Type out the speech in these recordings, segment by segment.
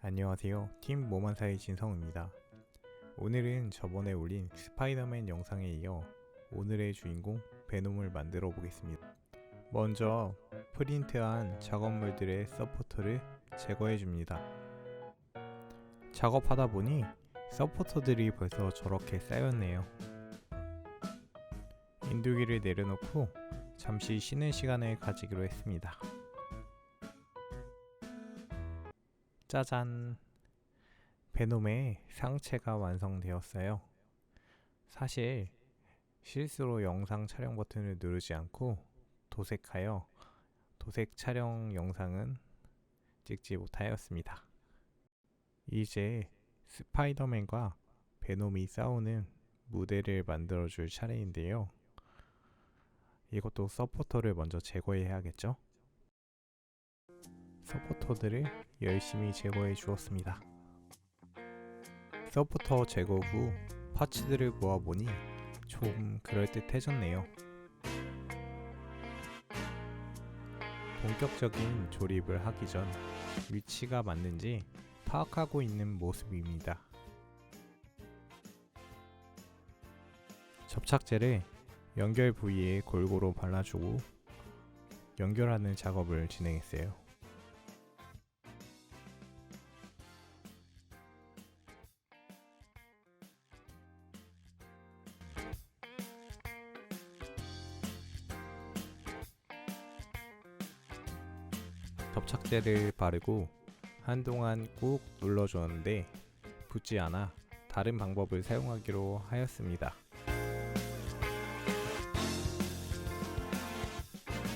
안녕하세요. 팀 모만사의 진성입니다. 오늘은 저번에 올린 스파이더맨 영상에 이어 오늘의 주인공 베놈을 만들어 보겠습니다. 먼저 프린트한 작업물들의 서포터를 제거해 줍니다. 작업하다 보니 서포터들이 벌써 저렇게 쌓였네요. 인두기를 내려놓고 잠시 쉬는 시간을 가지기로 했습니다. 짜잔! 베놈의 상체가 완성되었어요. 사실 실수로 영상 촬영 버튼을 누르지 않고 도색하여 도색 촬영 영상은 찍지 못하였습니다. 이제 스파이더맨과 베놈이 싸우는 무대를 만들어줄 차례인데요. 이것도 서포터를 먼저 제거해야겠죠? 서포터들을 열심히 제거해 주었습니다. 서포터 제거 후 파츠들을 모아보니 좀 그럴듯해졌네요. 본격적인 조립을 하기 전 위치가 맞는지 파악하고 있는 모습입니다. 접착제를 연결 부위에 골고루 발라주고 연결하는 작업을 진행했어요. 접착제를 바르고 한동안 꾹 눌러주었는데 붙지 않아 다른 방법을 사용하기로 하였습니다.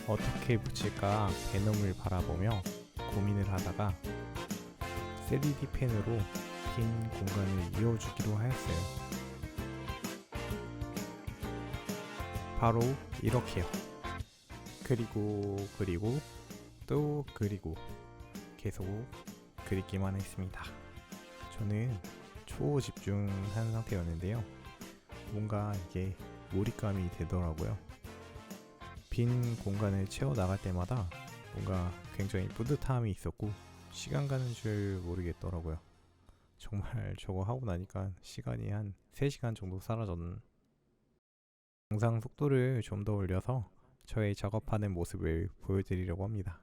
어떻게 붙일까 베놈을 바라보며 고민을 하다가 3D 펜으로 빈 공간을 이어주기로 하였어요. 바로 이렇게요. 그리고 그리고 또 그리고 계속 그리기만 했습니다. 저는 초집중한 상태였는데요. 뭔가 이게 몰입감이 되더라고요. 빈 공간을 채워 나갈 때마다 뭔가 굉장히 뿌듯함이 있었고 시간 가는 줄 모르겠더라고요. 정말 저거 하고 나니까 시간이 한 3시간 정도 사라졌는 영상 속도를 좀 더 올려서 저의 작업하는 모습을 보여드리려고 합니다.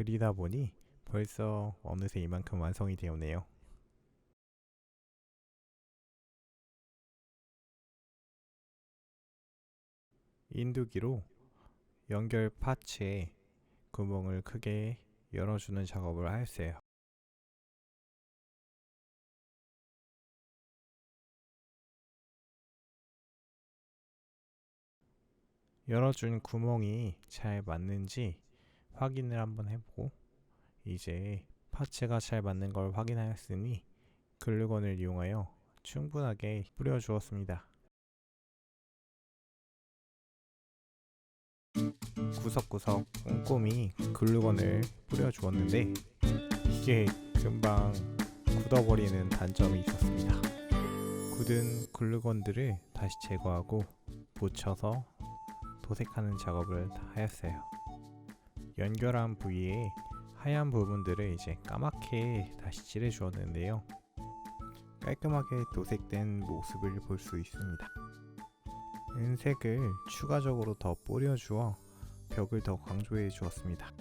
그리다 보니 벌써 어느새 이만큼 완성이 되었네요. 인두기로 연결 파츠에 구멍을 크게 열어주는 작업을 하였어요. 열어준 구멍이 잘 맞는지 확인을 한번 해보고 이제 파츠가 잘 맞는 걸 확인하였으니 글루건을 이용하여 충분하게 뿌려주었습니다. 구석구석 꼼꼼히 글루건을 뿌려주었는데 이게 금방 굳어버리는 단점이 있었습니다. 굳은 글루건들을 다시 제거하고 붙여서 도색하는 작업을 하였어요. 연결한 부위에 하얀 부분들을 이제 까맣게 다시 칠해 주었는데요. 깔끔하게 도색된 모습을 볼 수 있습니다. 은색을 추가적으로 더 뿌려 주어 벽을 더 강조해 주었습니다.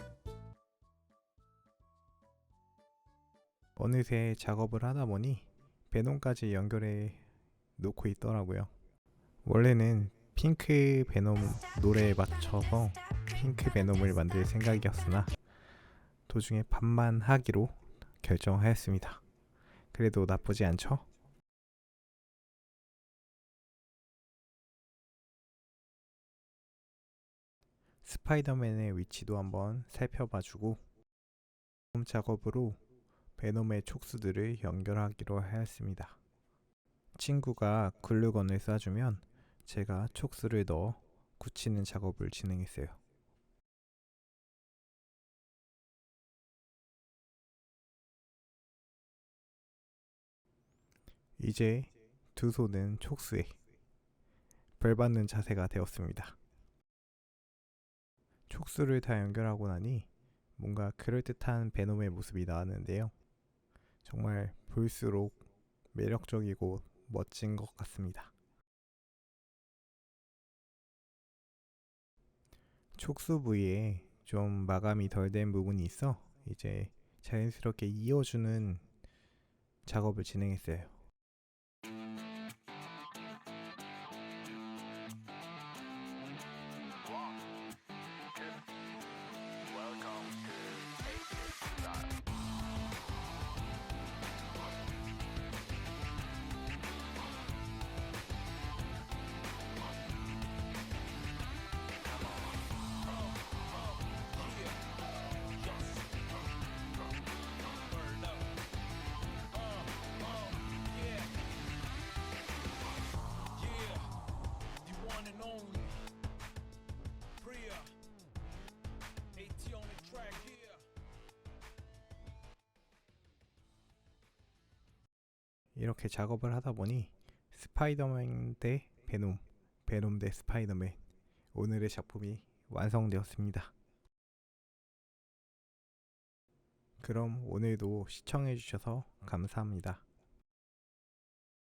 어느새 작업을 하다 보니 베놈까지 연결해 놓고 있더라고요. 원래는 핑크 베놈 노래에 맞춰서 핑크 베놈을 만들 생각이었으나 도중에 반만 하기로 결정하였습니다. 그래도 나쁘지 않죠? 스파이더맨의 위치도 한번 살펴봐주고 다음 작업으로 베놈의 촉수들을 연결하기로 하였습니다. 친구가 글루건을 쏴주면 제가 촉수를 넣어 굳히는 작업을 진행했어요. 이제 두 손은 촉수에 벌 받는 자세가 되었습니다. 촉수를 다 연결하고 나니 뭔가 그럴듯한 베놈의 모습이 나왔는데요. 정말 볼수록 매력적이고 멋진 것 같습니다. 촉수 부위에 좀 마감이 덜 된 부분이 있어 이제 자연스럽게 이어주는 작업을 진행했어요. 이렇게 작업을 하다 보니 스파이더맨 대 베놈, 베놈 대 스파이더맨 오늘의 작품이 완성되었습니다. 그럼 오늘도 시청해주셔서 감사합니다.